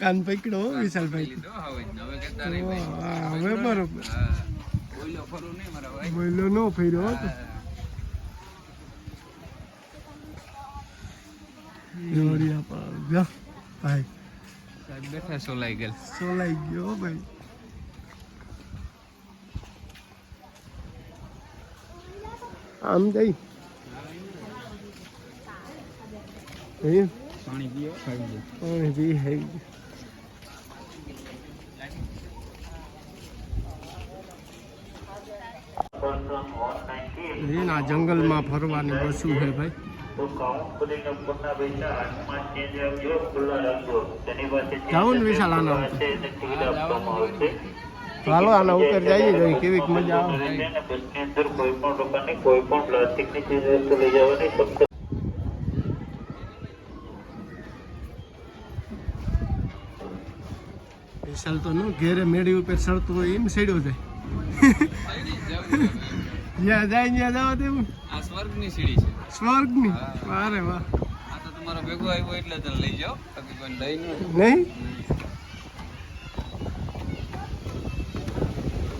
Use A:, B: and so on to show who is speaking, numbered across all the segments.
A: કાન પકડો વિશાલભાઈ
B: હવે
A: બરોબર.
B: બોલ્યો
A: નો ફેર્યો જોડિયા પર જા ભાઈ.
B: સાહેબ બેઠા સોલાઈ ગયેલ.
A: સોલાઈ ગયો ભાઈ. આમ જઈ.
B: પાણી પીઓ ગયો
A: પાણી પી હે એના જંગલમાં ફરવાની બસું છે ભાઈ. જાઉં ને વિશાલ આના ઉપર તો હાલો આના ઉપર જઈએ જોઈએ કેવીક મજા આવે. વિશાલ તો નો ઘેરે મેળી ઉપર સડતું હોય એમ સડ્યો જાય. જ્યાં જાય ત્યાં જવા દેવું
B: આ સ્વર્ગની સીડી છે.
A: સ્વર્ગની? વારે વાહ.
B: આ તો તમારો ભેગો આવ્યો એટલે તને લઈ જાઓ. બાકી કોઈ લઈ
A: નહીં?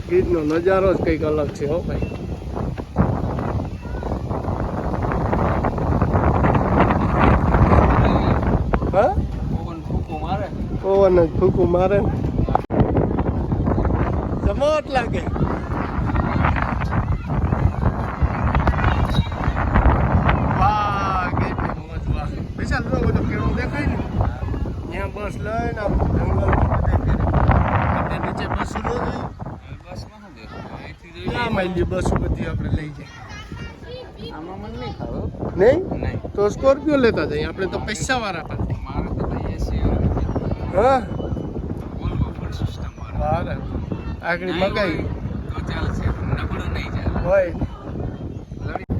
A: ગીતનો નજારો જ કંઈક અલગ છે હો ભાઈ. હા?
B: પવન ફૂકો મારે.
A: પવન જ ફૂકું મારે. ચમોટ લાગે વાહ કેટલી મોજ વાહ વિશાલ જો બધો કેળો દેખાય ને ત્યાં બસ લઈને આમ જંગલ બધે નીચે બસ ન જોઈ ના બસ બધી આપણે લઈ જાય
B: આમાં મને નહીં ખાવ
A: નહીં?
B: નહીં.
A: તો સ્કોર્પિયો લેતા જઈએ. આપણે તો પૈસા વાળા પાસે.
B: મારે તો ભાઈ એસી
A: હા.
B: બોલવો સિસ્ટમ મારે
A: વારે આગળ મગાઈ.
B: તો ચાલશે. નબળું નહીં ચાલે.
A: હોય.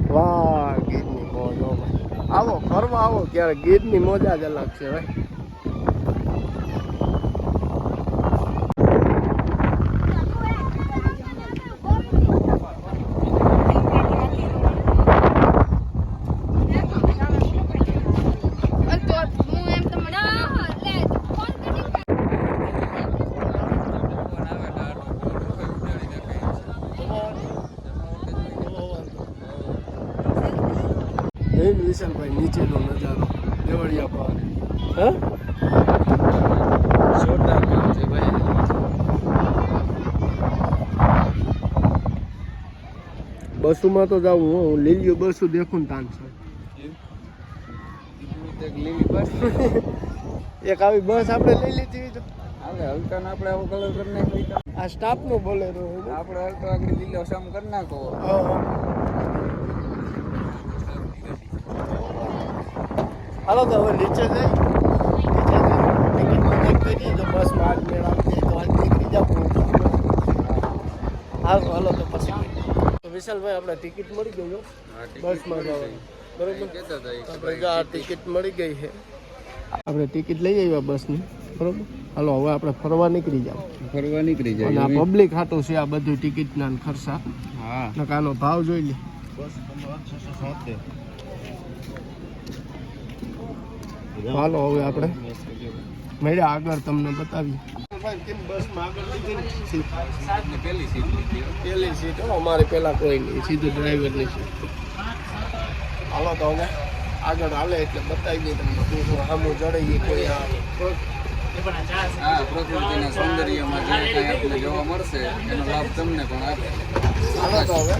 A: વાહ ગીરની બોલો ભાઈ. આવો ફરવા આવો ક્યારે ગીરની મોજા જ અલગ છે ભાઈ. જૈન વિશાલભાઈ નીચેનો નજારો દેવળિયા પાર હા?
B: જોરદાર કામ છે ભાઈ.
A: બસુમાં તો જાવું હો. હું લીલીઓ બસું દેખું ને તાન છે. એક આવી બસ આપણે લઈ લીધી તો.
B: હલકા આપણે આવો કલર કરી નાખી
A: આ સ્ટાફનો બોલેરો
B: આપણે હલતો આગળ લીલો સામ કરી નાખો.
A: હા. તો હવે નીચે જઈ. નીચે કરી તો બસમાં આજ મેળ જાય તો આજ નીકળી જાવ હાલો તો પછી. તો વિશાલભાઈ આપણે ટિકિટ મળી ગઈ બસમાં જવાની. બરોબર? જો આ ટિકિટ. મળી ગઈ છે. આપણે ટિકિટ લઈ આવ્યા બસની. બરોબર? હાલો હવે આપણે ફરવા નીકળી જાવ
B: ફરવા નીકળી
A: અને આ પબ્લિક હાટું છે આ બધું ટિકિટના ખર્ચા.
B: હા.
A: નકાનો ભાવ જોઈ લે. હાલો હવે આપણે મળ્યા આગળ તમને બતાવીએ.
B: પેલી સીટ
A: પેલી સીટ હો અમારે પેલા કોઈ નહીં સીધું ડ્રાઈવરની સીટ. હાલો તો હવે આગળ હાલે એટલે બતાવી દઈએ તમને સામું જડાઈએ કોઈ આ.
B: પ્રકૃતિના સૌંદર્યમાં જે કાંઈ આપણને જોવા મળશે એનો લાભ તમને પણ આપે.
A: તો હવે.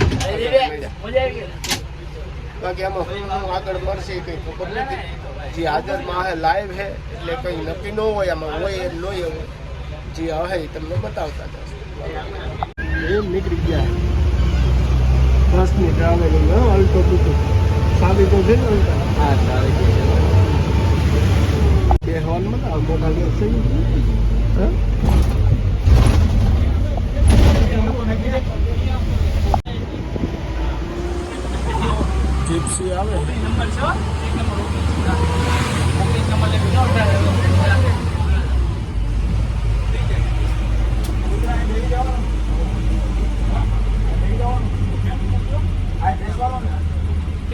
A: બાકી આમાં આગળ મળશે એ કંઈ ખબર નથી. જે હાજરમાં હે લાઈવ હે એટલે કંઈ નક્કી ન હોય આમાં હોય એમ ન હોય જે હે એ તમને બતાવતા જશે. એમ નીકળી ગયા. બસની ટ્રાવેલિંગ હા અલ્ટો ટૂંકો સાદી તો છે ને અલ્ટા?
B: હા સારી છે.
A: બે હોલમાં તો મોટા ગેસ છે. હા? જીપ્સી આવે.
B: જોઈ લો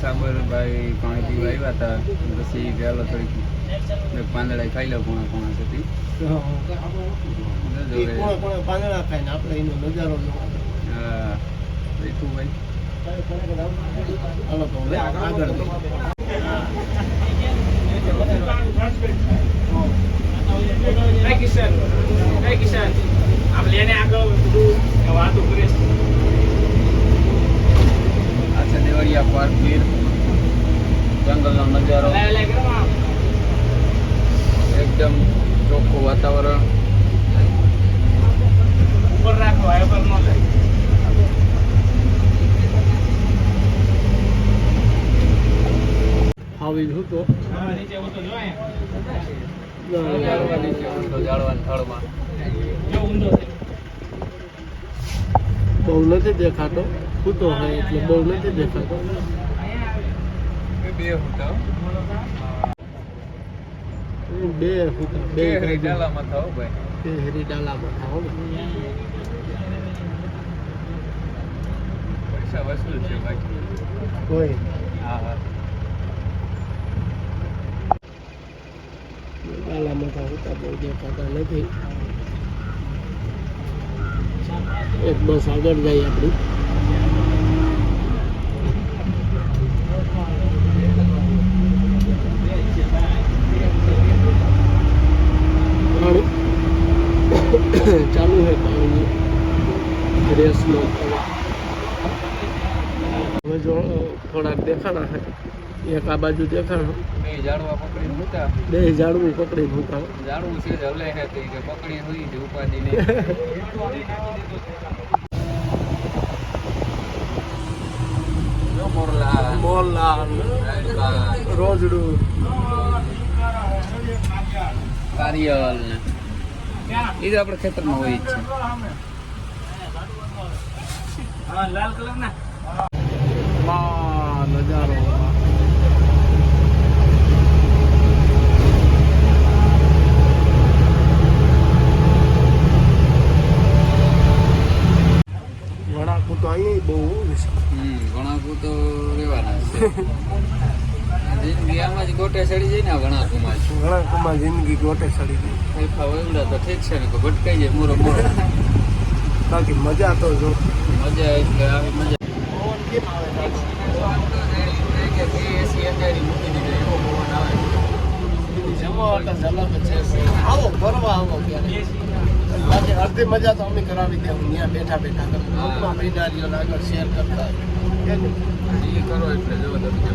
B: સાબરભાઈ પાણી પીવા આવ્યા હતા પછી ગયેલો થોડીક પાંદડા ખાઈ લો કોણા કોણા સુધી
A: એ કોણે કોણે પાંદડા ખાય ને આપણે એનો નજારો
B: હા ભાઈ
A: હાલો તો આગળ
C: કિશન હે કિશન આપણે એને આગળ બધું વાતો કરીશ
B: આ છે દેવળિયા પાર્ક ગીર જંગલનો નજારો
C: લે લે કરો આમ
B: એકદમ ચોખ્ખું વાતાવરણ
C: ઉપર રાખો આ ઉપર ન થાય
A: આવી છું તો
C: હા, નીચે ઉતરો જો અહીંયા
B: જાળવાની છે ઊંડો જાળવાના થળમાં
C: જો ઊંડો છે.
A: બહુ નથી દેખાતો. ફૂટો હોય એટલે બહુ નથી દેખાતો.
B: બે ફૂટા
A: બે ફૂટા બે
B: બે હરી ડાલામાં થાવ ભાઈ.
A: બે હેરી ડાલામાં થાવ
B: પૈસા વસૂલ છે ભાઈ.
A: કોઈ.
B: હા હા.
A: ડાલામાં થાવ હોતા બહુ દેખાતા નથી. એક બસ આગળ જાય આપણી પાણી ચાલુ છે પાણી રેસનો હવે જો થોડાક દેખાણા છે. એક આ બાજુ દેખાણો.
B: બે ઝાડવા પકડીને મૂકા.
A: બે ઝાડવું પકડી મૂકાવ
B: ઝાડવું છે જ હલે છે કે પકડી હોઈ છે ઉપાધિ નહીં. જો મોરલા.
A: મોહનલાલ
B: રાજભા,
A: રોજડું.
B: કારિયલ. ને એ તો આપણે ખેતરમાં હોય છે.
C: લાલ કલર ના
A: નજારો વડાકું તો અહીંયા બહુ
B: વણાકુ તો રહેવાના છે. જિંદગી આમાં જ ગોટે ચડી જાય ને આ ઘણાકુમાં
A: જિંદગી ગોટે ચડી જાય.
B: ફેફા વગડા તો ઠીક છે ને તો ભટકાઈ જાય મોરો મોરો
A: બાકી મજા તો જો.
B: મજા એટલે આવી મજા
A: પવન કેમ આવે
B: એસી અંધારી મૂકી દીધી એવો પવન આવે
A: જમવા ઝલક છે આવો ફરવા આવો ક્યારે બાકી મજા તો અમે કરાવી દે ત્યાં બેઠા બેઠા ગ્રુપમાં બિનારીઓ આગળ શેર કરતા
B: કરો એટલે જો
C: મહિના